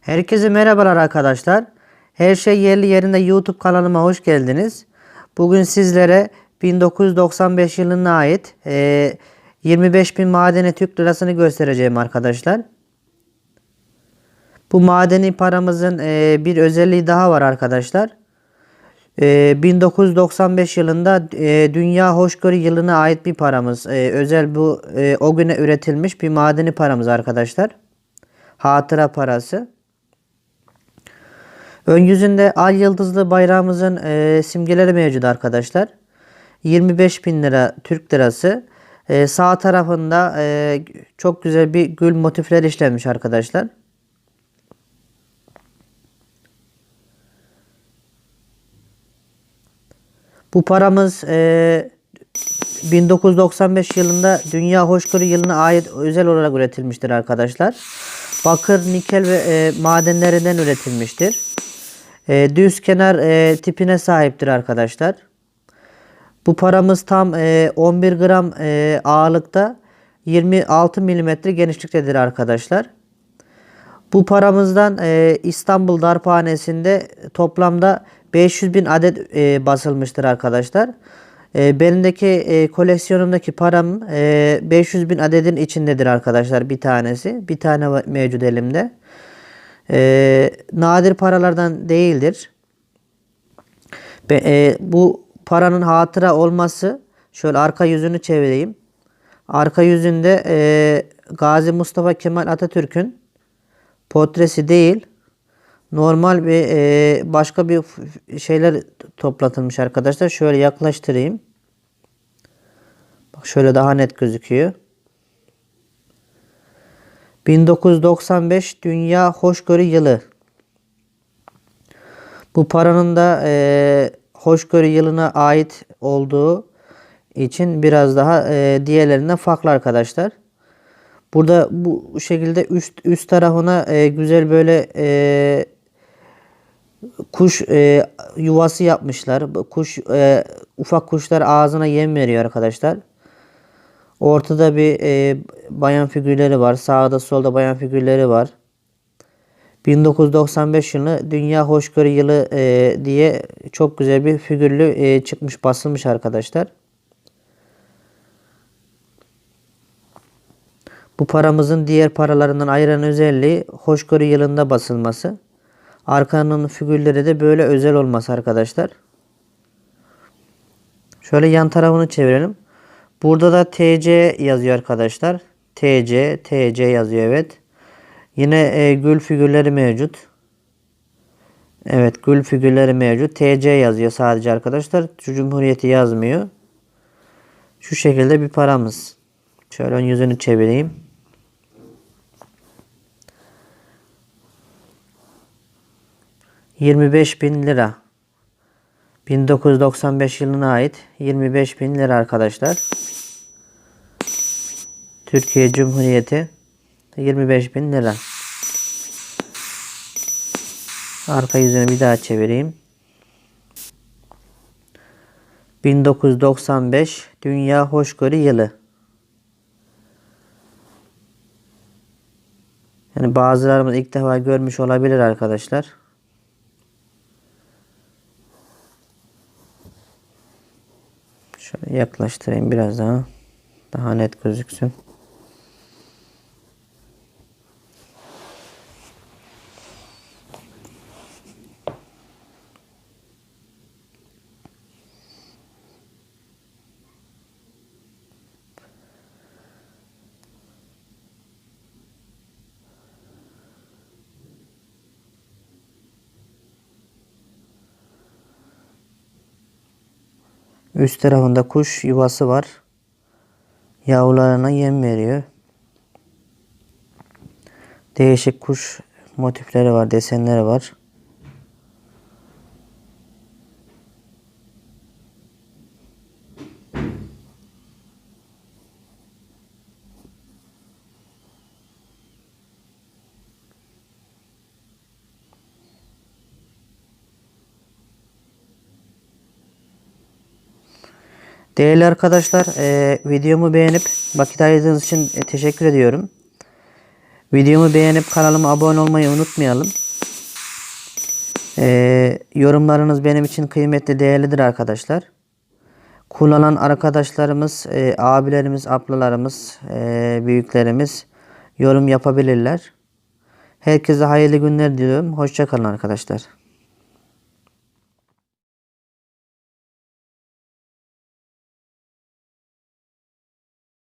Herkese merhabalar arkadaşlar. Her şey yerli yerinde YouTube kanalıma hoş geldiniz. Bugün sizlere 1995 yılına ait e, 25 bin madeni Türk lirasını göstereceğim arkadaşlar. Bu madeni paramızın e, bir özelliği daha var arkadaşlar. E, 1995 yılında e, Dünya Hoşgörü yılına ait bir paramız. E, özel bu e, o güne üretilmiş bir madeni paramız arkadaşlar. Hatıra parası. Ön yüzünde ay yıldızlı bayrağımızın simgeleri mevcut arkadaşlar. 25 bin lira Türk lirası. Sağ tarafında çok güzel bir gül motifleri işlenmiş arkadaşlar. Bu paramız e, 1995 yılında Dünya Hoşgörü yılına ait özel olarak üretilmiştir arkadaşlar. Bakır, nikel ve e, madenlerinden üretilmiştir. E, düz kenar e, tipine sahiptir arkadaşlar. Bu paramız tam e, 11 gram e, ağırlıkta 26 milimetre genişliktedir arkadaşlar. Bu paramızdan e, İstanbul Darphanesi'nde toplamda 500 bin adet e, basılmıştır arkadaşlar. E, benimdeki e, koleksiyonumdaki param e, 500 bin adedin içindedir arkadaşlar bir tanesi. Bir tane mevcut elimde. E, nadir paralardan değildir. Be, e, bu paranın hatıra olması şöyle arka yüzünü çevireyim. Arka yüzünde e, Gazi Mustafa Kemal Atatürk'ün portresi değil normal bir e, başka bir şeyler toplatılmış arkadaşlar. Şöyle yaklaştırayım. Bak şöyle daha net gözüküyor. 1995 Dünya Hoşgörü Yılı. Bu paranın da e, hoşgörü yılına ait olduğu için biraz daha e, diğerlerinden farklı arkadaşlar. Burada bu şekilde üst üst tarafına e, güzel böyle e, kuş e, yuvası yapmışlar. Kuş e, ufak kuşlar ağzına yem veriyor arkadaşlar. Ortada bir e, bayan figürleri var. Sağda solda bayan figürleri var. 1995 yılı Dünya Hoşgörü Yılı e, diye çok güzel bir figürlü e, çıkmış basılmış arkadaşlar. Bu paramızın diğer paralarından ayıran özelliği hoşgörü yılında basılması. Arkanın figürleri de böyle özel olması arkadaşlar. Şöyle yan tarafını çevirelim. Burada da TC yazıyor arkadaşlar. TC, TC yazıyor evet. Yine e, gül figürleri mevcut. Evet gül figürleri mevcut. TC yazıyor sadece arkadaşlar. Şu Cumhuriyeti yazmıyor. Şu şekilde bir paramız. Şöyle ön yüzünü çevireyim. Yirmi beş bin lira. 1995 yılına ait 25 bin lira arkadaşlar. Türkiye Cumhuriyeti 25 bin lira. Arka yüzünü bir daha çevireyim. 1995 Dünya Hoşgörü Yılı. Yani bazılarımız ilk defa görmüş olabilir arkadaşlar. Şöyle yaklaştırayım biraz daha. Daha net gözüksün. Üst tarafında kuş yuvası var. Yavrularına yem veriyor. Değişik kuş motifleri var, desenleri var. Değerli arkadaşlar e, videomu beğenip vakit ayırdığınız için e, teşekkür ediyorum. Videomu beğenip kanalıma abone olmayı unutmayalım. E, yorumlarınız benim için kıymetli değerlidir arkadaşlar. Kullanan arkadaşlarımız, e, abilerimiz, ablalarımız, e, büyüklerimiz yorum yapabilirler. Herkese hayırlı günler diliyorum. Hoşçakalın arkadaşlar.